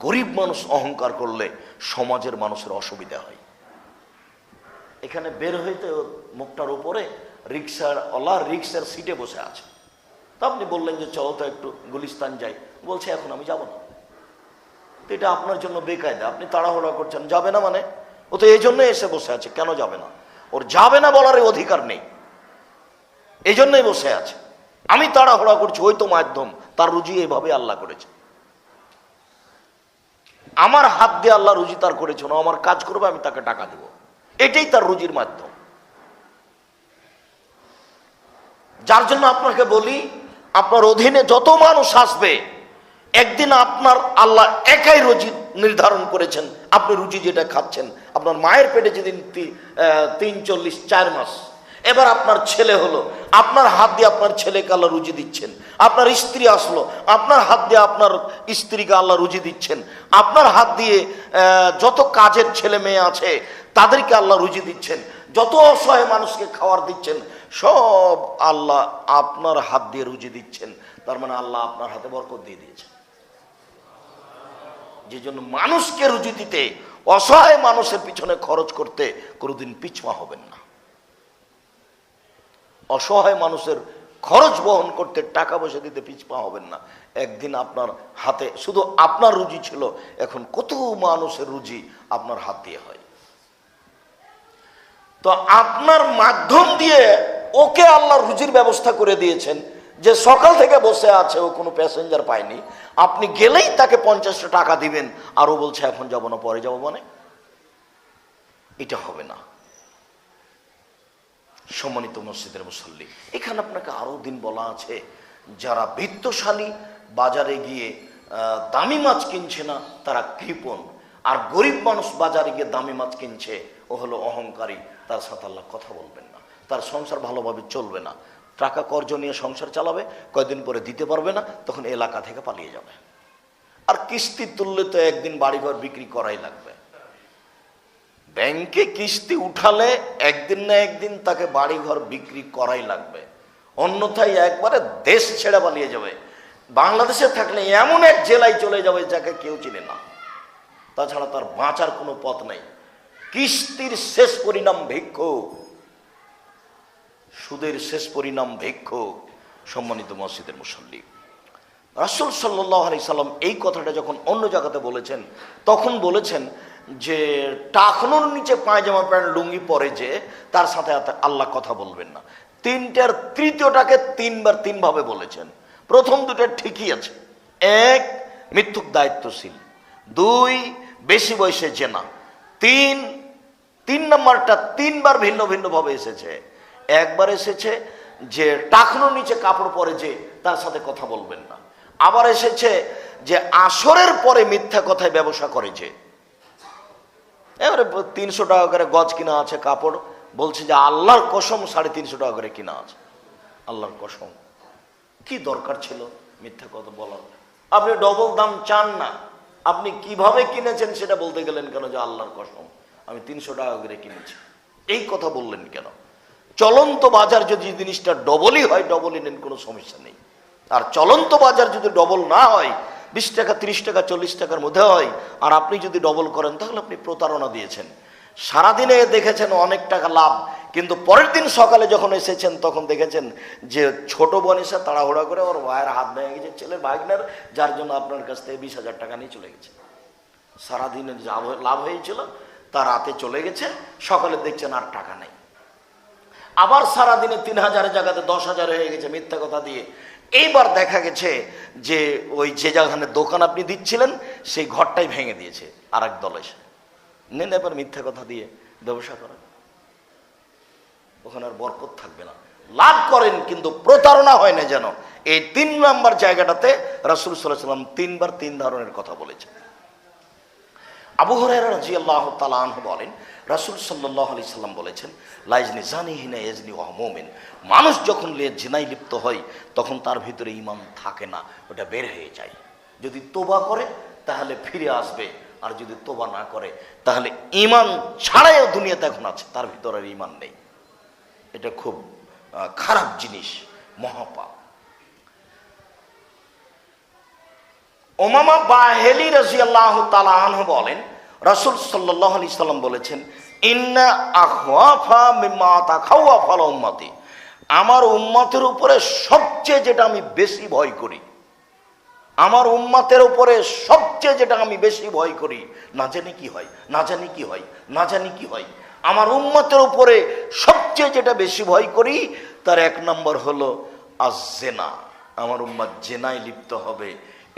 গরিব মানুষ অহংকার করলে সমাজের মানুষের অসুবিধা হয়। এখানে বের হইতে মুখটার উপরে রিক্সার অলা রিক্সার সিটে বসে আছে। তা আপনি বললেন যে, চলো তো একটু গুলিস্তান যাই। বলছে, এখন আমি যাব না। তো এটা আপনার জন্য বেকায়দা। আপনি তাড়াহুড়া করছেন, যাবে না মানে? ও তো এই জন্যই এসে বসে আছে, কেন যাবে না? ওর যাবে না বলার অধিকার নেই। এই জন্যই বসে আছে। আমি তাড়াহুড়া করছি, ওই তো মাধ্যম। তার রুজি এইভাবে আল্লাহ করেছে। আমার হাত দিয়ে আল্লাহ রুজি তার করেছে না আমার কাজ করবে, আমি তাকে টাকা দেব। এটাই তার রুজির মাধ্যম। যার জন্য আপনাকে বলি, আপনার অধীনে যত মানুষ আসবে, একদিন আপনার আল্লাহ একাই রুজি নির্ধারণ করেছেন, আপনি রুজি যেটা খাচ্ছেন। আপনার মায়ের পেটে যেদিন তিন চল্লিশ, চার মাস এবার আপনার ছেলে হলো, আপনার হাত দিয়ে আপনার ছেলেকে আল্লাহ রুজি দিচ্ছেন, আপনার স্ত্রী আসলো, আপনার হাত দিয়ে আপনার স্ত্রীকে আল্লাহ রুজি দিচ্ছেন, আপনার হাত দিয়ে যত কাজের ছেলে মেয়ে আছে, তাদেরকে আল্লাহ রুজি দিচ্ছেন, যত অসহায় মানুষকে খাওয়ার দিচ্ছেন, সব আল্লাহ আপনার হাত দিয়ে রুজি দিচ্ছেন, তার মানে আল্লাহ আপনার হাতে বরকত দিয়ে দিয়েছেন। যে জন্য মানুষকে রুজি দিতে, অসহায় মানুষের পিছনে খরচ করতে কোনোদিন পিছমা হবেন না। অসহায় মানুষের খরচ বহন করতে টাকা পয়সা দিতে পিছপা হবেন না। একদিন আপনার হাতে, শুধু আপনার রুজি ছিল, এখন কত মানুষের রুজি আপনার হাত দিয়ে হয়। তো আপনার মাধ্যম দিয়ে ওকে আল্লাহ রুজির ব্যবস্থা করে দিয়েছেন যে সকাল থেকে বসে আছে, ও কোনো প্যাসেঞ্জার পায়নি। আপনি গেলেই তাকে পঞ্চাশটা টাকা দিবেন, আর ও বলছে, এখন যাব না, পরে যাব মানে? এটা হবে না। সম্মানিত মসজিদের মুসল্লি। এখানে আপনাকে আরও দিন বলা আছে, যারা বৃত্তশালী, বাজারে গিয়ে দামি মাছ কিনছে না, তারা কৃপণ। আর গরিব মানুষ বাজারে গিয়ে দামি মাছ কিনছে, ও হলো অহংকারী। তার সাথে আল্লাহ কথা বলবেন না। তার সংসার ভালোভাবে চলবে না। টাকা কর্জ নিয়ে সংসার চালাবে, কয়দিন পরে দিতে পারবে না, তখন এলাকা থেকে পালিয়ে যাবে। আর কিস্তি তুললে তো একদিন বাড়িঘর বিক্রি করাই লাগবে। ব্যাংকে কিস্তি উঠালে একদিন না একদিন তাকে বাড়িঘর বিক্রি করাই লাগবে। অন্যথায় একবারে দেশ ছেড়ে পালিয়ে যাবে। বাংলাদেশে থাকলে এমন এক জেলায় চলে যাবে যাকে কেউ চিনে না। তাছাড়া তার বাঁচার কোনো পথ নেই। কিস্তির শেষ পরিণাম ভিক্ষুক। সুদের শেষ পরিণাম ভিক্ষুক। সম্মানিত মসজিদের মুসল্লি। রাসুল সাল্লাহ আলি সাল্লাম এই কথাটা যখন অন্য জায়গাতে বলেছেন, তখন বলেছেন যে টাকনোর নিচে পায়জামা প্যান্ট, লুঙ্গি পরে যে, তার সাথে আল্লাহ কথা বলবেন না। তিনটার তৃতীয়টাকে তিনবার তিনভাবে বলেছেন। প্রথম দুটো ঠিকই আছে। এক মিথ্যুক দায়িত্বশীল। দুই, বেশি বয়সে জেনা। তিন তিন নম্বরটা তিনবার ভিন্ন ভিন্নভাবে এসেছে। একবার এসেছে যে টাকনোর নিচে কাপড় পরে যে, তার সাথে কথা বলবেন না। আবার এসেছে যে আসরের পরে মিথ্যা কথায় ব্যবসা করে যে। এবারে তিনশো টাকা করে গজ কিনা আছে কাপড়, বলছে যে আল্লাহর কসম সাড়ে তিনশো টাকা করে কিনা আছে। আল্লাহর কসম। কি দরকার ছিল? মিথ্যা কথা বলার। আপনি ডবল দাম চান না। আপনি কীভাবে কিনেছেন সেটা বলতে গেলেন কেন যে আল্লাহর কসম? আমি তিনশো টাকা করে কিনেছি। এই কথা বললেন কেন? চলন্ত বাজার যদি জিনিসটা ডবলই হয় ডবলই নেন, কোনো সমস্যা নেই। আর চলন্ত বাজার যদি ডবল না হয় বিশ টাকা, তিরিশ টাকা, চল্লিশ টাকার মধ্যে হয়। আর আপনি যদি ডবল করেন, তাহলে আপনি প্রতারণা দিয়েছেন। সারাদিনে দেখেছেন অনেক টাকা লাভ, কিন্তু পরের দিন সকালে যখন এসেছেন, তখন দেখেছেন যে ছোট বোন এসে তাড়াহুড়া করে ওর ভাইয়ের হাত ভেঙে গেছে। ছেলের ভাগনার, যার জন্য আপনার কাছ থেকে বিশ হাজার টাকা নিয়ে চলে গেছে। সারাদিনে যা লাভ হয়েছিল, তা রাতে চলে গেছে। সকালে দেখছেন আর টাকা নেই। আবার সারাদিনে তিন হাজারের জায়গাতে দশ হাজার হয়ে গেছে মিথ্যা কথা দিয়ে। এইবার দেখা গেছে যে ওই যে যেখানে দোকান আপনি দিচ্ছিলেন, সেই ঘরটাই ভেঙে দিয়েছে আর এক দল এসে। নেন এবার মিথ্যা কথা দিয়ে ব্যবসা করেন। ওখানে আর বরকত থাকবে না। লাভ করেন, কিন্তু প্রতারণা হয় না যেন। এই তিন নাম্বার জায়গাটাতে রাসুল সাল্লাম তিনবার তিন ধরনের কথা বলেছেন। আবু হরাইরা রাজি আল্লাহ তালাহ বলেন রাসুল সাল্লাহ আলি সাল্লাম বলেছেন, লাইজনি জানি হিনা এজনি মোমেন। মানুষ যখন জিনাই লিপ্ত হয়, তখন তার ভিতরে ইমান থাকে না, ওটা বের হয়ে যায়। যদি তোবা করে, তাহলে ফিরে আসবে, আর যদি তোবা না করে, তাহলে ইমান ছাড়াইও দুনিয়াতে এখন আছে, তার ভিতরে আর ইমান নেই। এটা খুব খারাপ জিনিস, মহাপাপ। ওমামা বাহেলি রাজিয়াল্লাহ তালাহ বলেন রাসূল সাল্লাল্লাহু আলি সাল্লাম বলেছেন, ইন্না আখওয়াফা মিম্মা তাখাওয়াফাল উম্মতি। আমার উম্মতের উপরে সবচেয়ে যেটা আমি বেশি ভয় করি, আমার উম্মাতের উপরে সবচেয়ে যেটা আমি বেশি ভয় করি, না জানি কি হয়, না জানি কি হয়, না জানি কি হয়, আমার উম্মাতের উপরে সবচেয়ে যেটা বেশি ভয় করি, তার এক নম্বর হলো আজ জেনা আমার উম্মাদ জেনায় লিপ্ত হবে,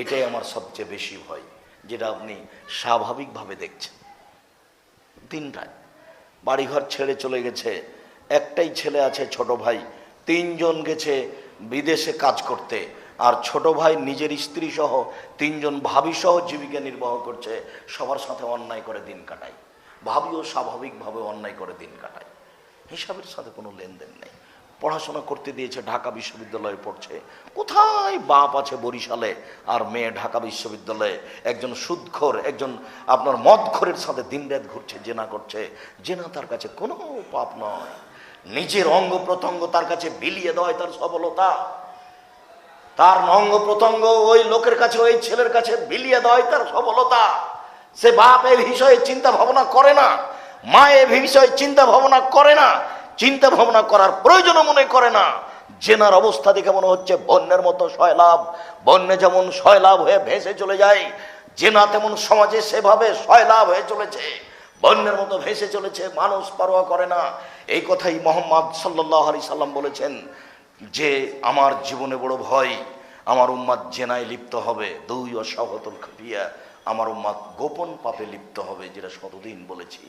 এটাই আমার সবচেয়ে বেশি ভয়। যেটা আপনি স্বাভাবিকভাবে দেখছেন। তিনটায় বাড়িঘর ছেড়ে চলে গেছে, একটাই ছেলে আছে, ছোট ভাই। তিনজন গেছে বিদেশে কাজ করতে, আর ছোট ভাই নিজের স্ত্রী সহ তিনজন ভাবি সহ জীবিকা নির্বাহ করছে, সবার সাথে অন্যায় করে দিন কাটায়। ভাবিও স্বাভাবিকভাবে অন্যায় করে দিন কাটায়। হিসাবের সাথে কোনো লেনদেন নেই। পড়াশোনা করতে দিয়েছে, ঢাকা বিশ্ববিদ্যালয়ে পড়ছে। কোথায় বাপ আছে বরিশালে আর মেয়ে ঢাকা বিশ্ববিদ্যালয়ে? একজন সুদখোর, একজন আপনার মদখোরের সাথে দিনরাত ঘুরছে, জেনা করছে। জেনা তার কাছে কোনো পাপ নয়। নিজের অঙ্গ প্রত্যঙ্গ তার কাছে বিলিয়ে দেওয়ায় তার সফলতা। তার অঙ্গ প্রত্যঙ্গ ওই লোকের কাছে, ওই ছেলের কাছে বিলিয়ে দেওয়ায় তার সফলতা। সে বাপ এ বিষয়ে চিন্তা ভাবনা করে না মা এ বিষয়ে চিন্তা ভাবনা করে না। চিন্তা ভাবনা করার প্রয়োজনও মনে করে না। জেনার অবস্থা দেখে মনে হচ্ছে বন্যের মতো সয়লাভ বন্যে যেমন সয়লাভ হয়ে ভেসে চলে যায়, জেনা তেমন সমাজে সেভাবে সয়লাভ হয়ে চলেছে। বন্যের মতো ভেসে চলেছে, মানুষ পরোয়া করে না। এই কথাই মোহাম্মদ সাল্লাহ আলি সাল্লাম বলেছেন যে, আমার জীবনে বড় ভয়, আমার উম্মাদ জেনায় লিপ্ত হবে। দুই অসাহতল খাটিয়া আমার উম্মাদ গোপন পাপে লিপ্ত হবে, যেটা শতদিন বলেছি।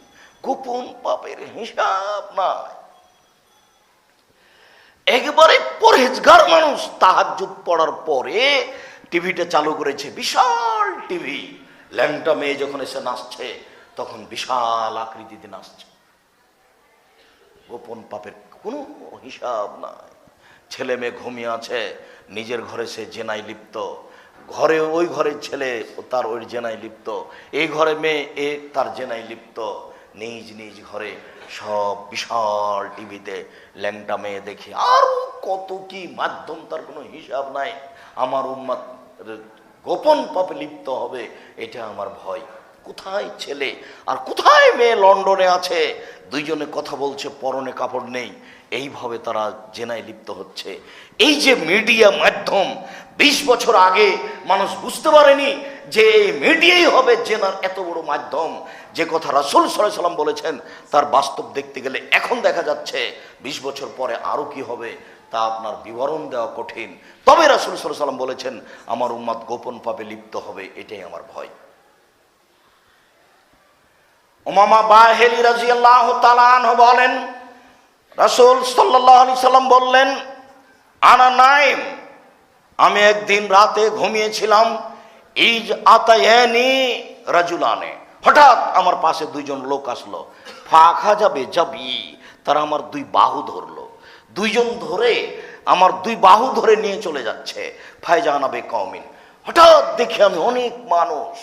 গোপন পাপের হিসাব নাই। একবারে পরহেজগার মানুষ। তাহাজ্জুদ পড়ার পরে টিভিটা চালু করেছে বিশাল টিভি। ল্যাংটা মেয়ে যখন এসে নাচছে, তখন বিশাল আকৃতিতে নাচছে। গোপন পাপের কোনো হিসাব নাই। ছেলে মেয়ে ঘুমিয়ে আছে, নিজের ঘরে সে জেনায় লিপ্ত। ঘরে ওই ঘরের ছেলে তার ওই জেনায় লিপ্ত। এই ঘরে মেয়ে, এ তার জেনায় লিপ্ত। নিজ নিজ ঘরে সব বিশাল টিভিতে ল্যাংটা মেয়ে দেখে, আর কত কি মাধ্যম, তার কোনো হিসাব নাই। আমার উম্মাদ গোপন পাপে লিপ্ত হবে, এটা আমার ভয়। কোথায় ছেলে? আর কোথায় মেয়ে লন্ডনে আছে? দুইজনে কথা বলছে, পরনে কাপড় নেই। এইভাবে তারা জেনায় লিপ্ত হচ্ছে। এই যে মিডিয়া মাধ্যম, বিশ বছর আগে মানুষ বুঝতে পারেনি যে মিডিয়াই হবে জেনার এত বড় মাধ্যম, যে কথা রাসুল সাল্লাম বলেছেন, তার বাস্তব দেখতে গেলে এখন দেখা যাচ্ছে বিশ বছর পরে আরও কি হবে, তা আপনার বিবরণ দেওয়া কঠিন। তবে রাসুল সাল্লাম বলেছেন, আমার উম্মাদ গোপন পাবে লিপ্ত হবে, এটাই আমার ভয়। ওমামা বাহেলি রাজিয়াল্লাহ তালান বলেন, রাসূল আলাইহি সাল্লাম বললেন, আনা নাইম, আমি একদিন রাতে ঘুমিয়েছিলাম ইজ আতায়ানি রাজুলানে। হঠাৎ আমার পাশে দুইজন লোক আসলো। ফাঁকা যাবে যাবি, তারা আমার দুই বাহু ধরলো। দুইজন ধরে আমার দুই বাহু ধরে নিয়ে চলে যাচ্ছে ফায়জানাবে কমিন হঠাৎ দেখি আমি অনেক মানুষ।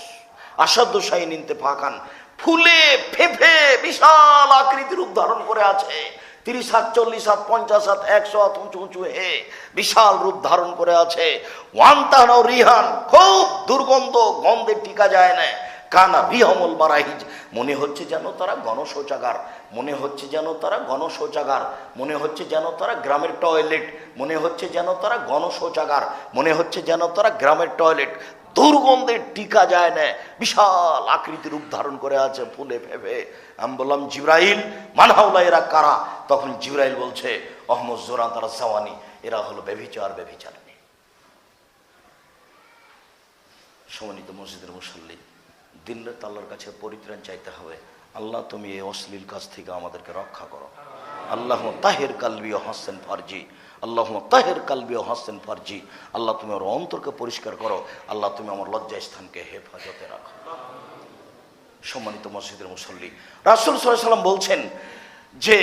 আসাধ্য শাহী ফাঁকান ফুলে ফেফে বিশাল আকৃতির রূপ ধারণ করে আছে। তিরিশ হাত, চল্লিশ হাত, পঞ্চাশ হাত, একশো হাত উঁচু উঁচু হে বিশাল রূপ ধারণ করে আছে। ওয়ান তাহন রিহান, খুব দুর্গন্ধ, গন্ধে টিকা যায় না। কানা রিহমল মারাহিজ, মনে হচ্ছে যেন তারা গণশৌচাগার, মনে হচ্ছে যেন তারা গণশৌচাগার, মনে হচ্ছে যেন তারা গ্রামের টয়লেট, মনে হচ্ছে যেন তারা গণশৌচাগার, মনে হচ্ছে যেন তারা গ্রামের টয়লেট। দুর্গন্ধে টিকা যায় না। বিশাল আকৃতির রূপ ধারণ করে আছে ফুলে ফেফে আমি বললাম, জিব্রাইল, মানহাউলা, এরা কারা? তখন জিব্রাইল বলছে, অহমদ জোরা তারা সাওয়ানি। এরা হলো বেভিচার বেভিচারিণী সমন্বিত মসজিদের মুসল্লি দিন রাত আল্লাহর কাছে পরিত্রাণ চাইতে হবে। আল্লাহ, তুমি এই অশ্লীল কাজ থেকে আমাদেরকে রক্ষা করো। আল্লাহ তাহের কালবি ও হাসেন ফারজি। আল্লাহ তাহের কালবি ও হাসেন ফারজি। আল্লাহ তুমি আমার অন্তরকে পরিষ্কার করো। আল্লাহ তুমি আমার লজ্জা স্থানকে হেফাজতে রাখো। সম্মানিত মসজিদের মুসল্লি, রাসুল সাল্লাম বলছেন যে,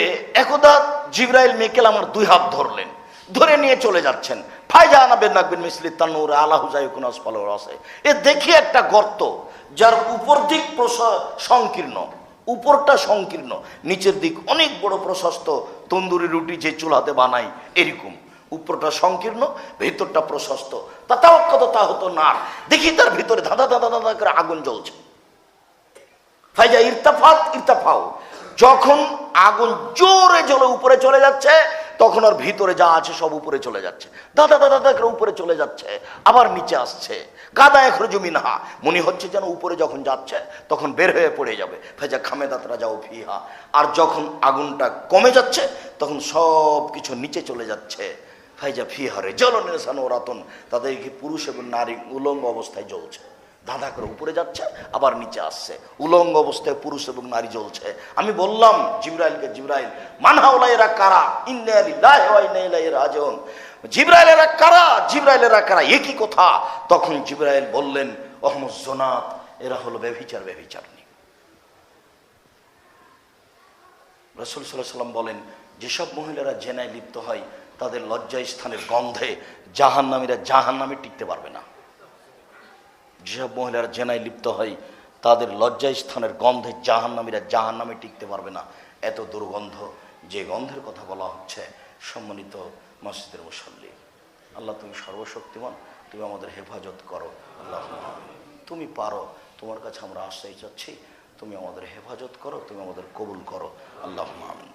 একদা জিব্রাইল মেকেল আমার দুই হাত ধরলেন। ধরে নিয়ে চলে যাচ্ছেন। ফাইজানা বেন নাকবিন মিসলি তান্নুর আল্লাহ হুজাইকুন আসফাল আছে এ দেখি একটা গর্ত যার উপর দিক সংকীর্ণ। উপরটা সংকীর্ণ, নিচের দিক অনেক বড় প্রশস্ত, তন্দুরি রুটি যে চুলাতে বানাই এরকম। উপরটা সংকীর্ণ, ভেতরটা প্রশস্ত। কত তা হতো না দেখি তার ভিতরে ধাঁধা ধাঁধা ধাঁধা করে আগুন জ্বলছে। ফাইজা ইরতাফাত, ইরতাফাও। যখন আগুন জোরে জ্বলে উপরে চলে যাচ্ছে, তখন ওর ভিতরে যা আছে সব উপরে চলে যাচ্ছে। দাদা দাদা দাদা করে উপরে চলে যাচ্ছে, আবার নিচে আসছে। গাদা এক জমিনহা মনে হচ্ছে যেন উপরে যখন যাচ্ছে, তখন বের হয়ে পড়ে যাবে। ফেজা খামেদাতরা যাও ফিহা। আর যখন আগুনটা কমে যাচ্ছে, তখন সব কিছু নিচে চলে যাচ্ছে। ফাইজা ফিহারে জলনেশান ও রাতন। তাদেরকে পুরুষ এবং নারী উলঙ্গ অবস্থায় জ্বলছে? ধাঁধা করে উপরে যাচ্ছে, আবার নিচে আসছে। উলঙ্গ অবস্থায় পুরুষ এবং নারী জ্বলছে। আমি বললাম জিব্রাইলকে, জিব্রাইল মানহাউলা এরা কারা? রাজন জিব্রাইলেরা কারা? জিব্রাইলেরা কারা? একই কথা? তখন জিব্রাইল বললেন, অহমদ জোনাত এরা হলো বেভিচার বেভিচারনি রসুল সাল্লাহ সাল্লাম বলেন, যেসব মহিলারা জেনায় লিপ্ত হয়, তাদের লজ্জা স্থানের গন্ধে জাহান্নামীরা জাহান্নামে টিকতে পারবে না। যেসব মহিলারা জেনায় লিপ্ত হয়, তাদের লজ্জা স্থানের গন্ধে জাহান্নামীরা জাহান্নামে টিকতে পারবে না। এত দুর্গন্ধ, যে গন্ধের কথা বলা হচ্ছে, সম্মানিত মসজিদের মুসল্লি। আল্লাহ, তুমি সর্বশক্তিমান, তুমি আমাদের হেফাজত করো। আল্লাহ তুমি পারো, তোমার কাছে আমরা আশ্রয় চাচ্ছি, তুমি আমাদের হেফাজত করো, তুমি আমাদের কবুল করো। আল্লাহ আমিন।